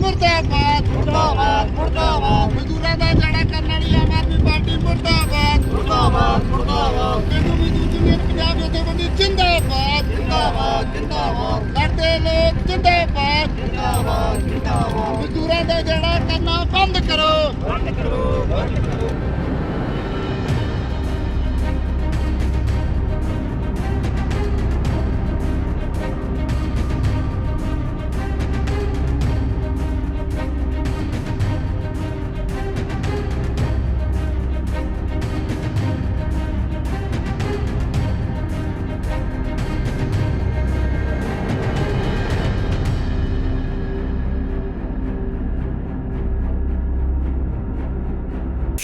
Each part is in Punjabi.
ਮੁਰਦਾਬਾਦ ਮੁਰਦਾਬਾਦ ਮੁਰਦਾਬਾਦ। ਮਜ਼ਦੂਰਾਂ ਦਾ ਜੜਾ ਕਰਨ ਵਾਲੀ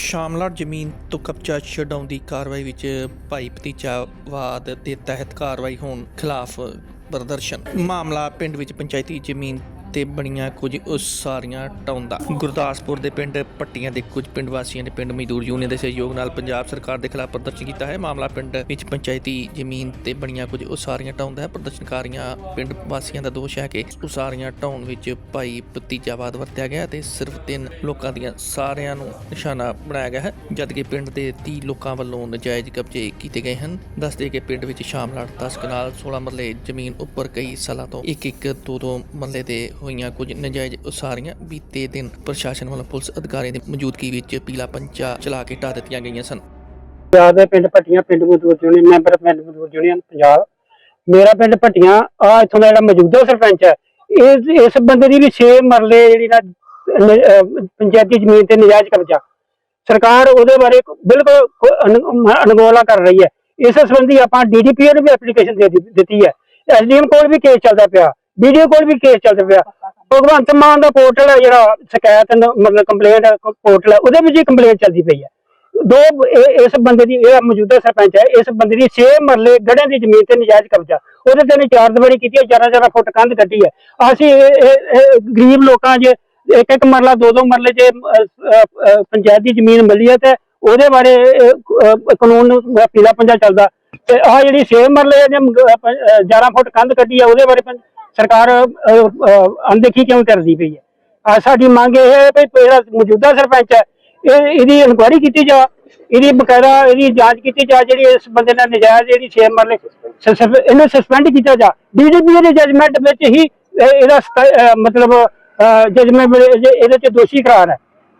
ਸ਼ਾਮਲਾਟ ਜ਼ਮੀਨ ਤੋਂ ਕਬਜ਼ਾ ਛਡਾਉਣ ਦੀ ਕਾਰਵਾਈ ਵਿੱਚ ਭਾਈ ਭਤੀਜਾਵਾਦ ਦੇ ਤਹਿਤ ਕਾਰਵਾਈ ਹੋਣ ਖਿਲਾਫ ਪ੍ਰਦਰਸ਼ਨ। ਮਾਮਲਾ ਪਿੰਡ ਵਿੱਚ ਪੰਚਾਇਤੀ ਜ਼ਮੀਨ ਤੇ ਬਣੀਆਂ ਕੁਝ ਉਸਾਰੀਆਂ ਢਾਉਂਦਾ ਗੁਰਦਾਸਪੁਰ ਦੇ ਪਿੰਡ ਪੱਟੀਆਂ ਦੇ ਕੁਝ ਪਿੰਡ ਵਾਸੀਆਂ ਨੇ ਪਿੰਡ ਮਜ਼ਦੂਰ ਯੂਨੀਅਨ ਦੇ ਸਹਿਯੋਗ ਨਾਲ ਪੰਜਾਬ ਸਰਕਾਰ ਦੇ ਖਿਲਾਫ ਪ੍ਰਦਰਸ਼ਨ ਕੀਤਾ ਹੈ। ਮਾਮਲਾ ਪਿੰਡ ਵਿੱਚ ਪੰਚਾਇਤੀ ਜ਼ਮੀਨ ਤੇ ਬਣੀਆਂ ਕੁਝ ਉਸਾਰੀਆਂ ਢਾਉਂਦਾ ਹੈ। ਪ੍ਰਦਰਸ਼ਨਕਾਰੀਆਂ ਪਿੰਡ ਵਾਸੀਆਂ ਦਾ ਦੋਸ਼ ਹੈ ਕਿ ਉਸਾਰੀਆਂ ਢਾਉਣ ਵਿੱਚ ਭਾਈ ਭਤੀਜਾਵਾਦ ਵਰਤਿਆ ਗਿਆ ਤੇ ਸਿਰਫ ਤਿੰਨ ਲੋਕਾਂ ਦੀਆਂ ਸਾਰਿਆਂ ਨੂੰ ਨਿਸ਼ਾਨਾ ਬਣਾਇਆ ਗਿਆ ਹੈ, ਜਦਕਿ ਪਿੰਡ ਦੇ 30 ਲੋਕਾਂ ਵੱਲੋਂ ਨਜਾਇਜ਼ ਕਬਜ਼ੇ ਕੀਤੇ ਗਏ ਹਨ। ਦੱਸਦੇ ਕਿ ਪਿੰਡ ਵਿੱਚ ਸ਼ਾਮਲਾਟ 10 ਕਨਾਲ 16 ਮਰਲੇ ਜ਼ਮੀਨ ਉੱਪਰ ਕਈ ਸਾਲਾਂ ਤੋਂ ਇੱਕ ਇੱਕ ਦੋ ਦੋ ਮਰਲੇ ਦੇ ਹੋਈਆਂ ਕੁਝ ਨਜਾਇਜ਼ ਉਸਾਰੀਆਂ ਬੀਤੇ ਦਿਨ ਪ੍ਰਸ਼ਾਸਨ ਵੱਲੋਂ ਪੁਲਿਸ ਅਧਿਕਾਰੀਆਂ ਦੀ ਮੌਜੂਦਗੀ ਵਿੱਚ ਪੀਲਾ ਪੰਜਾ ਚਲਾ ਕੇ ਢਾਹ ਦਿੱਤੀਆਂ ਗਈਆਂ ਸਨ। ਪੰਜਾਬ ਦੇ ਪਿੰਡ ਭੱਟੀਆਂ, ਪਿੰਡ ਮਜ਼ਦੂਰ ਯੂਨੀਅਨ, ਮੈਂਬਰ ਪਿੰਡ ਮਜ਼ਦੂਰ ਯੂਨੀਅਨ, ਪੰਜਾਬ। ਮੇਰਾ ਪਿੰਡ ਭੱਟੀਆਂ, ਆ ਇੱਥੋਂ ਦਾ ਜਿਹੜਾ ਮੌਜੂਦਾ ਸਰਪੰਚ ਹੈ, ਇਸ ਇਸ ਬੰਦੇ ਦੀ ਵੀ 6 ਮਰਲੇ ਜਿਹੜੀ ਨਾ ਪੰਚਾਇਤੀ ਜ਼ਮੀਨ ਤੇ ਨਜਾਇਜ਼ ਕਬਜ਼ਾ। ਸਰਕਾਰ ਉਹਦੇ ਬਾਰੇ ਬਿਲਕੁਲ ਕੋ- ਕਰ ਰਹੀ ਹੈ। ਇਸ ਸੰਬੰਧੀ ਆਪਾਂ ਡੀਡੀਪੀਓ ਨੂੰ ਵੀ ਐਪਲੀਕੇਸ਼ਨ ਦੇ ਦਿੱਤੀ- ਦਿੱਤੀ ਹੈ ਐਸਡੀਐਮ ਕੋਲ ਵੀ ਕੇਸ ਚੱਲਦਾ ਪਿਆ। ਵੀਡੀਓ ਕੋਲ ਵੀ ਕੇਸ ਚੱਲਦਾ ਪਿਆ। ਭਗਵੰਤ ਮਾਨ ਦਾ ਪੋਰਟਲ ਹੈ ਜਿਹੜਾ ਸ਼ਿਕਾਇਤ ਮਤਲਬ ਕੰਪਲੇਂਟ ਪੋਰਟਲ ਹੈ, ਉਹਦੇ ਵਿੱਚ ਹੀ ਕੰਪਲੇਂਟ ਚੱਲਦੀ ਪਈ ਹੈ। ਦੋ ਇਸ ਬੰਦੇ ਦੀ, ਇਹ ਮੌਜੂਦਾ ਸਰਪੰਚ ਹੈ, ਇਸ ਬੰਦੇ ਦੀ 6 ਮਰਲੇ ਗੜ੍ਹਾਂ ਦੀ ਜ਼ਮੀਨ ਤੇ ਨਜਾਇਜ਼ ਕਬਜ਼ਾ। ਉਹਦੇ ਤੇ ਨੇ ਚਾਰ ਦੀਵਾਰੀ ਕੀਤੀ ਹੈ 11 ਫੁੱਟ ਕੰਧ ਕੱਢੀ ਹੈ। ਅਸੀਂ ਗਰੀਬ ਲੋਕਾਂ 'ਚ ਇੱਕ ਇੱਕ ਮਰਲਾ, ਦੋ ਦੋ ਮਰਲੇ 'ਚ ਪੰਚਾਇਤ ਦੀ ਜ਼ਮੀਨ ਮਿਲੀ ਹੈ ਤੇ ਉਹਦੇ ਬਾਰੇ ਕਾਨੂੰਨ ਪੀਲਾ ਪੰਜਾ ਚੱਲਦਾ। ਤੇ ਆਹ ਜਿਹੜੀ 6 ਮਰਲੇ ਦੇ 11 ਫੁੱਟ ਕੰਧ ਕੱਢੀ ਹੈ, ਉਹਦੇ ਬਾਰੇ ਸਰਕਾਰ ਅਣਦੇਖੀ ਕਿਉਂ ਕਰਦੀ ਪਈ ਹੈ? ਆ ਸਾਡੀ ਮੰਗ ਇਹ ਹੈ ਵੀ ਜਿਹੜਾ ਮੌਜੂਦਾ ਸਰਪੰਚ ਹੈ ਇਹ ਇਹਦੀ ਇਨਕੁਆਇਰੀ ਕੀਤੀ ਜਾ ਇਹਦੀ ਬਕਾਇਦਾ ਇਹਦੀ ਜਾਂਚ ਕੀਤੀ ਜਾ ਜਿਹੜੀ ਇਸ ਬੰਦੇ ਨਾਲ ਨਜਾਇਜ਼ ਜਿਹੜੀ 6 ਮਰਲੇ ਇਹਨੂੰ ਸਸਪੈਂਡ ਕੀਤਾ ਜਾ ਡੀਡੀਪੀ ਦੇ ਜਜਮੈਂਟ ਵਿੱਚ ਹੀ ਇਹ- ਇਹਦਾ ਮਤਲਬ ਜਜਮੈਂਟ ਇਹਦੇ ਚ ਦੋਸ਼ੀ ਕਰਾਰ ਹੈ।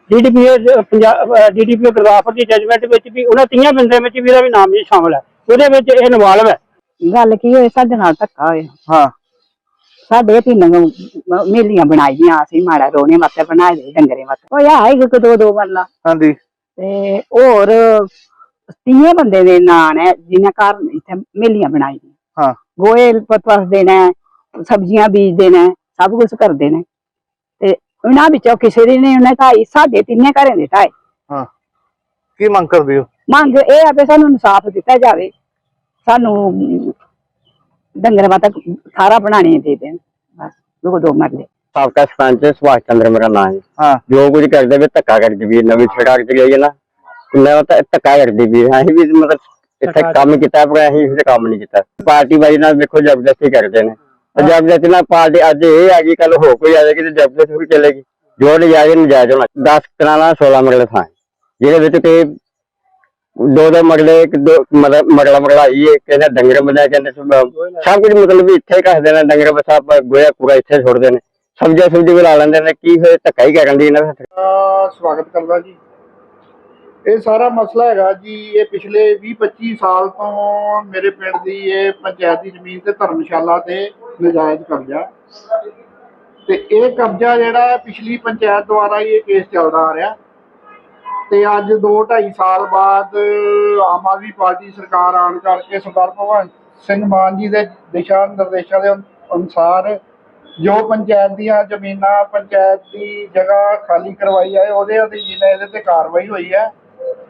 ਡੀਡੀਪੀ ਪੰਜਾਬ ਡੀਡੀਪੀ ਗੁਰਦਾਸਪੁਰ ਦੀ ਜਜਮੈਂਟ ਵਿੱਚ ਵੀ ਉਹਨਾਂ ਤੀਆਂ ਬੰਦਿਆਂ ਵਿੱਚ ਵੀ ਇਹਦਾ ਵੀ ਨਾਮ ਜੀ ਸ਼ਾਮਲ ਹੈ। ਉਹਦੇ ਵਿੱਚ ਇਹ ਇਨਵੋਲਵ ਹੈ। ਗੱਲ ਕੀ ਹੋਈ? ਸਾਡੇ ਨਾਲ ਧੱਕਾ ਹੋਇਆ। ਹਾਂ। ਸਾਡੇ ਤਿੰਨ ਮੇਲੀਆਂ ਬਣਾਈਆਂ ਅਸੀਂ ਮਾੜਾ ਰੋਣੇ ਵਾਸਤੇ ਬਣਾਏ ਦੇ ਡੰਗਰੇ ਵਾਸਤੇ। ਹੋਇਆ ਹੈ ਇੱਕ ਦੋ ਦੋ ਮਰਲਾ। ਹਾਂਜੀ। ਤੇ ਹੋਰ ਤੀਏ ਬੰਦੇ ਦੇ ਨਾਂ ਨੇ ਜਿਨ੍ਹਾਂ ਘਰ ਇੱਥੇ ਮੇਲੀਆਂ ਬਣਾਈਆਂ। ਹਾਂ। ਗੋਏ ਪਤਵਸ ਦੇਣਾ ਸਬਜ਼ੀਆਂ ਬੀਜਦੇ ਨੇ ਸਭ ਕੁਝ ਕਰਦੇ ਨੇ। ਤੇ ਉਹਨਾਂ ਵਿੱਚੋਂ ਕਿਸੇ ਦੀ ਨੇ ਉਹਨੇ ਢਾਈ ਸਾਡੇ ਤਿੰਨੇ ਘਰਾਂ ਦੇ ਢਾਈ। ਹਾਂ। ਕੀ ਮੰਗ ਕਰਦੇ ਹੋ? ਮੰਗ ਇਹ ਆ ਵੀ ਸਾਨੂੰ ਇਨਸਾਫ ਦਿੱਤਾ ਜਾਵੇ। ਸਾਨੂੰ ਡੰਗਰ ਮਾਤਾ ਸਾਰਾ ਬਣਾਣੇ ਦੇ ਦੇਣ ਬਸ ਦੋ ਦੋ ਮਰਲੇ। ਸਾਬਕਾ ਸਰਪੰਚ ਸੁਭਾਸ਼ ਚੰਦਰ ਮੇਰਾ ਨਾਮ ਹੈ ਹਾਂ। ਜੋ ਕੁਝ ਕਰਦੇ ਵੀ ਧੱਕਾ ਕਰਦੇ ਵੀ ਨਵੀਂ ਸੜਕ ਤੇ ਗਈ ਨਾ ਮੈਂ ਤਾਂ ਧੱਕਾ ਕਰਦੇ ਵੀ ਅਸੀਂ ਵੀ ਮਤਲਬ ਇੱਥੇ ਕੰਮ ਕੀਤਾ ਪਰ ਅਸੀਂ ਇਸ ਕੰਮ ਨਹੀਂ ਕੀਤਾ। ਪਾਰਟੀ ਵਾਰੀ ਨਾਲ ਵੇਖੋ ਜ਼ਬਰਦਸਤੀ ਕਰਦੇ ਨੇ। ਤੇ ਜ਼ਬਰਦਸਤੀ ਨਾਲ ਪਾਰਟੀ ਅੱਜ ਇਹ ਆ ਗਈ ਕੱਲ ਹੋ ਕੋਈ ਆ ਜਾਏਗੀ ਤੇ ਜ਼ਬਰਦਸਤੀ ਚੱਲੇਗੀ। ਜੋ ਨਜਾਇਜ਼ ਨਜਾਇਜ਼ ਹੋਣਾ। 10 ਕਨਾਲਾਂ 16 ਮਰਲੇ ਥਾਂ ਜਿਹਦੇ ਵਿੱਚ ਕਿ ਦੋ ਦੋ ਮਗਲੇ, ਇੱਕ ਦੋ ਮਤਲਬ ਮਰਲਾ ਮਰਲਾਈ ਹੈ ਕਹਿੰਦੇ ਡੰਗਰ ਬੰਦਾ ਕਹਿੰਦੇ ਸਭ ਕੁਝ ਮਤਲਬ ਵੀ ਇੱਥੇ ਕੱਖਦੇ ਨੇ ਡੰਗਰ ਬਸਾ ਗੋਇਆ ਕੂੜਾ ਇੱਥੇ ਛੋੜਦੇ ਨੇ ਸਬਜ਼ੀ ਵੀ ਲਾ ਲੈਂਦੇ ਨੇ, ਕੀ ਹੋਏ ਧੱਕਾ ਹੀ ਕਰਨ ਦੀ ਇਹਨਾਂ ਦਾ ਸਵਾਗਤ ਕਰਦਾ ਜੀ। ਇਹ ਸਾਰਾ ਮਸਲਾ ਹੈਗਾ ਜੀ, ਇਹ ਪਿਛਲੇ 20-25 ਸਾਲ ਤੋਂ ਮੇਰੇ ਪਿੰਡ ਦੀ ਇਹ ਪੰਚਾਇਤ ਦੀ ਜ਼ਮੀਨ ਤੇ ਧਰਮਸ਼ਾਲਾ ਤੇ ਨਜਾਇਜ਼ ਕਬਜ਼ਾ। ਤੇ ਇਹ ਕਬਜ਼ਾ ਜਿਹੜਾ ਪਿਛਲੀ ਪੰਚਾਇਤ ਦੁਆਰਾ ਇਹ ਕੇਸ ਚੱਲਦਾ ਆ ਰਿਹਾ। ਤੇ ਅੱਜ 2-2.5 ਸਾਲ ਬਾਅਦ ਆਮ ਆਦਮੀ ਪਾਰਟੀ ਸਰਕਾਰ ਆਉਣ ਕਰਕੇ ਸਰਦਾਰ ਭਗਵੰਤ ਸਿੰਘ ਮਾਨ ਜੀ ਦੇ ਦਿਸ਼ਾ ਨਿਰਦੇਸ਼ਾਂ ਦੇ ਅਨੁਸਾਰ ਜੋ ਪੰਚਾਇਤ ਦੀਆਂ ਜ਼ਮੀਨਾਂ ਪੰਚਾਇਤ ਦੀ ਜਗ੍ਹਾ ਖਾਲੀ ਕਰਵਾਈ ਹੈ, ਉਹਦੇ ਅਧੀਨ ਇਹਦੇ ਤੇ ਕਾਰਵਾਈ ਹੋਈ ਹੈ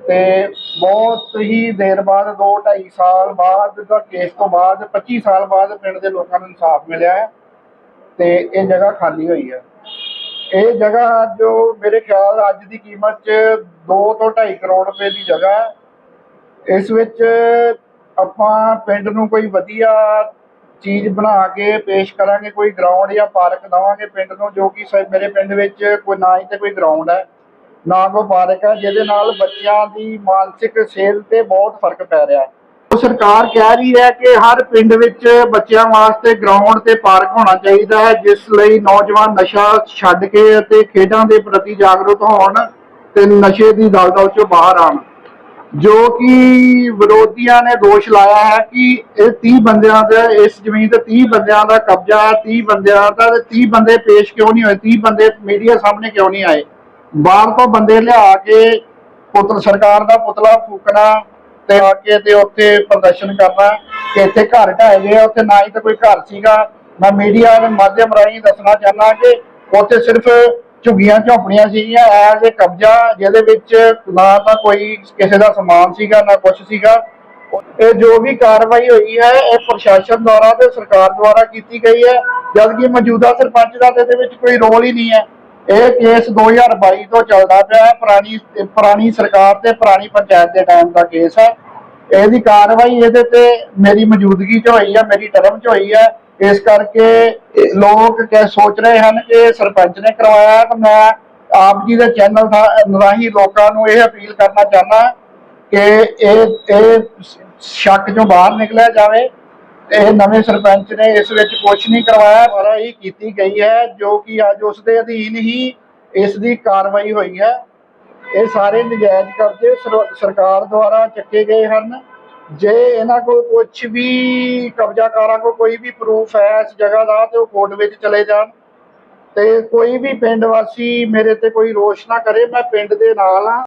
ਤੇ ਬਹੁਤ ਹੀ ਦੇਰ ਬਾਅਦ 2 2.5 ਸਾਲ ਬਾਅਦ ਦਾ ਕੇਸ ਤੋਂ ਬਾਅਦ 25 ਸਾਲ ਬਾਅਦ ਪਿੰਡ ਦੇ ਲੋਕਾਂ ਨੂੰ ਇਨਸਾਫ ਮਿਲਿਆ ਹੈ ਤੇ ਇਹ ਜਗ੍ਹਾ ਖਾਲੀ ਹੋਈ ਹੈ। ਇਹ ਜਗ੍ਹਾ ਜੋ ਮੇਰੇ ਖਿਆਲ ਅੱਜ ਦੀ ਕੀਮਤ 'ਚ 2 ਤੋਂ 2.5 ਕਰੋੜ ਰੁਪਏ ਦੀ ਜਗ੍ਹਾ ਹੈ। ਇਸ ਵਿੱਚ ਆਪਾਂ ਪਿੰਡ ਨੂੰ ਕੋਈ ਵਧੀਆ ਚੀਜ਼ ਬਣਾ ਕੇ ਪੇਸ਼ ਕਰਾਂਗੇ, ਕੋਈ ਗਰਾਊਂਡ ਜਾਂ ਪਾਰਕ ਦਵਾਂਗੇ ਪਿੰਡ ਨੂੰ, ਜੋ ਕਿ ਮੇਰੇ ਪਿੰਡ ਵਿੱਚ ਕੋਈ ਨਾ ਹੀ ਤੇ ਕੋਈ ਗਰਾਊਂਡ ਹੈ। ਨਾ ਕੋਈ ਪਾਰਕ ਹੈ, ਜਿਹਦੇ ਨਾਲ ਬੱਚਿਆਂ ਦੀ ਮਾਨਸਿਕ ਸਿਹਤ ਤੇ ਬਹੁਤ ਫ਼ਰਕ ਪੈ ਰਿਹਾ ਹੈ। ਸਰਕਾਰ ਕਹਿ ਰਹੀ ਹੈ ਕਿ ਹਰ ਪਿੰਡ ਵਿੱਚ ਬੱਚਿਆਂ ਵਾਸਤੇ ਗਰਾਊਂਡ ਤੇ ਪਾਰਕ ਹੋਣਾ ਚਾਹੀਦਾ ਹੈ, ਜਿਸ ਲਈ ਨੌਜਵਾਨ ਨਸ਼ਾ ਛੱਡ ਕੇ ਅਤੇ ਖੇਡਾਂ ਦੇ ਪ੍ਰਤੀ ਜਾਗਰੂਕ ਹੋਣ ਤੇ ਨਸ਼ੇ ਦੀ ਦਲਦਲ ਚੋਂ ਬਾਹਰ ਆਉਣ। ਜੋ ਕਿ ਵਿਰੋਧੀਆਂ ਨੇ ਦੋਸ਼ ਲਾਇਆ ਹੈ ਕਿ ਇਹ 30 ਬੰਦਿਆਂ ਦਾ, ਇਸ ਜ਼ਮੀਨ ਤੇ 30 ਬੰਦਿਆਂ ਦਾ ਕਬਜ਼ਾ ਹੈ 30 ਬੰਦਿਆਂ ਦਾ ਤੇ 30 ਬੰਦੇ ਪੇਸ਼ ਕਿਉਂ ਨਹੀਂ ਹੋਏ 30 ਬੰਦੇ ਮੀਡੀਆ ਸਾਹਮਣੇ ਕਿਉਂ ਨਹੀਂ ਆਏ? ਬਾਹਰ ਤੋਂ ਬੰਦੇ ਲਿਆ ਕੇ ਪੁੱਤਰ, ਸਰਕਾਰ ਦਾ ਪੁਤਲਾ ਫੂਕਣਾ ਤੇ ਆ ਕੇ ਤੇ ਉੱਥੇ ਪ੍ਰਦਰਸ਼ਨ ਕਰਨਾ ਕਿ ਇੱਥੇ ਘਰ ਢਾਏ ਗਏ ਆ, ਉੱਥੇ ਨਾ ਹੀ ਤਾਂ ਕੋਈ ਘਰ ਸੀਗਾ। ਮੈਂ ਮੀਡੀਆ ਦੇ ਮਾਧਿਅਮ ਰਾਹੀਂ ਦੱਸਣਾ ਚਾਹੁੰਦਾ ਕਿ ਉੱਥੇ ਸਿਰਫ ਝੁੱਗੀਆਂ ਝੌਂਪੜੀਆਂ ਸੀਗੀਆਂ ਐਜ਼ ਇਹ ਕਬਜ਼ਾ ਜਿਹਦੇ ਵਿੱਚ ਨਾ ਤਾਂ ਕੋਈ ਕਿਸੇ ਦਾ ਸਮਾਨ ਸੀਗਾ ਨਾ ਕੁਝ ਸੀਗਾ। ਇਹ ਜੋ ਵੀ ਕਾਰਵਾਈ ਹੋਈ ਹੈ ਇਹ ਪ੍ਰਸ਼ਾਸਨ ਦੁਆਰਾ ਤੇ ਸਰਕਾਰ ਦੁਆਰਾ ਕੀਤੀ ਗਈ ਹੈ। ਜਦਕਿ ਮੌਜੂਦਾ ਸਰਪੰਚ ਦਾ ਇਹਦੇ ਵਿੱਚ ਕੋਈ ਰੋਲ ਹੀ ਨਹੀਂ ਹੈ। ਇਹ ਕੇਸ 2022 ਤੋਂ ਚੱਲਦਾ ਪਿਆ ਹੈ। ਪੁਰਾਣੀ ਪੁਰਾਣੀ ਸਰਕਾਰ ਤੇ ਪੁਰਾਣੀ ਪੰਚਾਇਤ ਦੇ ਟਾਈਮ ਦਾ ਕੇਸ ਹੈ। ਇਹਦੀ ਕਾਰਵਾਈ ਇਹਦੇ ਤੇ ਮੇਰੀ ਮੌਜੂਦਗੀ 'ਚ ਹੋਈ ਹੈ, ਮੇਰੀ ਟਰਮ 'ਚ ਹੋਈ ਹੈ। ਇਸ ਕਰਕੇ ਲੋਕ ਕਹਿ ਸੋਚ ਰਹੇ ਹਨ ਕਿ ਸਰਪੰਚ ਨੇ ਕਰਵਾਇਆ ਹੈ ਤਾਂ ਮੈਂ ਆਪ ਜੀ ਦੇ ਚੈਨਲ ਰਾਹੀਂ ਲੋਕਾਂ ਨੂੰ ਇਹ ਅਪੀਲ ਕਰਨਾ ਚਾਹੁੰਦਾ ਕਿ ਇਹ ਇਹ ਸ਼ੱਕ ਚੋਂ ਬਾਹਰ ਨਿਕਲਿਆ ਜਾਵੇ। ਇਹ ਨਵੇਂ ਸਰਪੰਚ ਨੇ ਇਸ ਵਿੱਚ ਕੁਝ ਨਹੀਂ ਕਰਵਾਇਆ। ਪਰ ਇਹ ਕੀਤੀ ਗਈ ਹੈ, ਜੋ ਕਿ ਅੱਜ ਉਸ ਦੇ ਅਧੀਨ ਹੀ ਇਸ ਦੀ ਕਾਰਵਾਈ ਹੋਈ ਹੈ। ਇਹ ਸਾਰੇ ਨਜਾਇਜ਼ ਕਰਜ਼ੇ ਸਰਕਾਰ ਦੁਆਰਾ ਚੱਕੇ ਗਏ ਹਨ। ਜੇ ਇਹਨਾਂ ਕੋਲ ਕੁਝ ਵੀ ਕਬਜ਼ਾਕਾਰਾਂ ਕੋਲ ਕੋਈ ਵੀ ਪ੍ਰੂਫ ਹੈ ਇਸ ਜਗ੍ਹਾ ਦਾ, ਤੇ ਉਹ ਕੋਰਟ ਵਿੱਚ ਚਲੇ ਜਾਣ। ਤੇ ਕੋਈ ਵੀ ਪਿੰਡ ਵਾਸੀ ਮੇਰੇ ਤੇ ਕੋਈ ਰੋਸ਼ ਨਾ ਕਰੇ, ਮੈਂ ਪਿੰਡ ਦੇ ਨਾਲ ਆ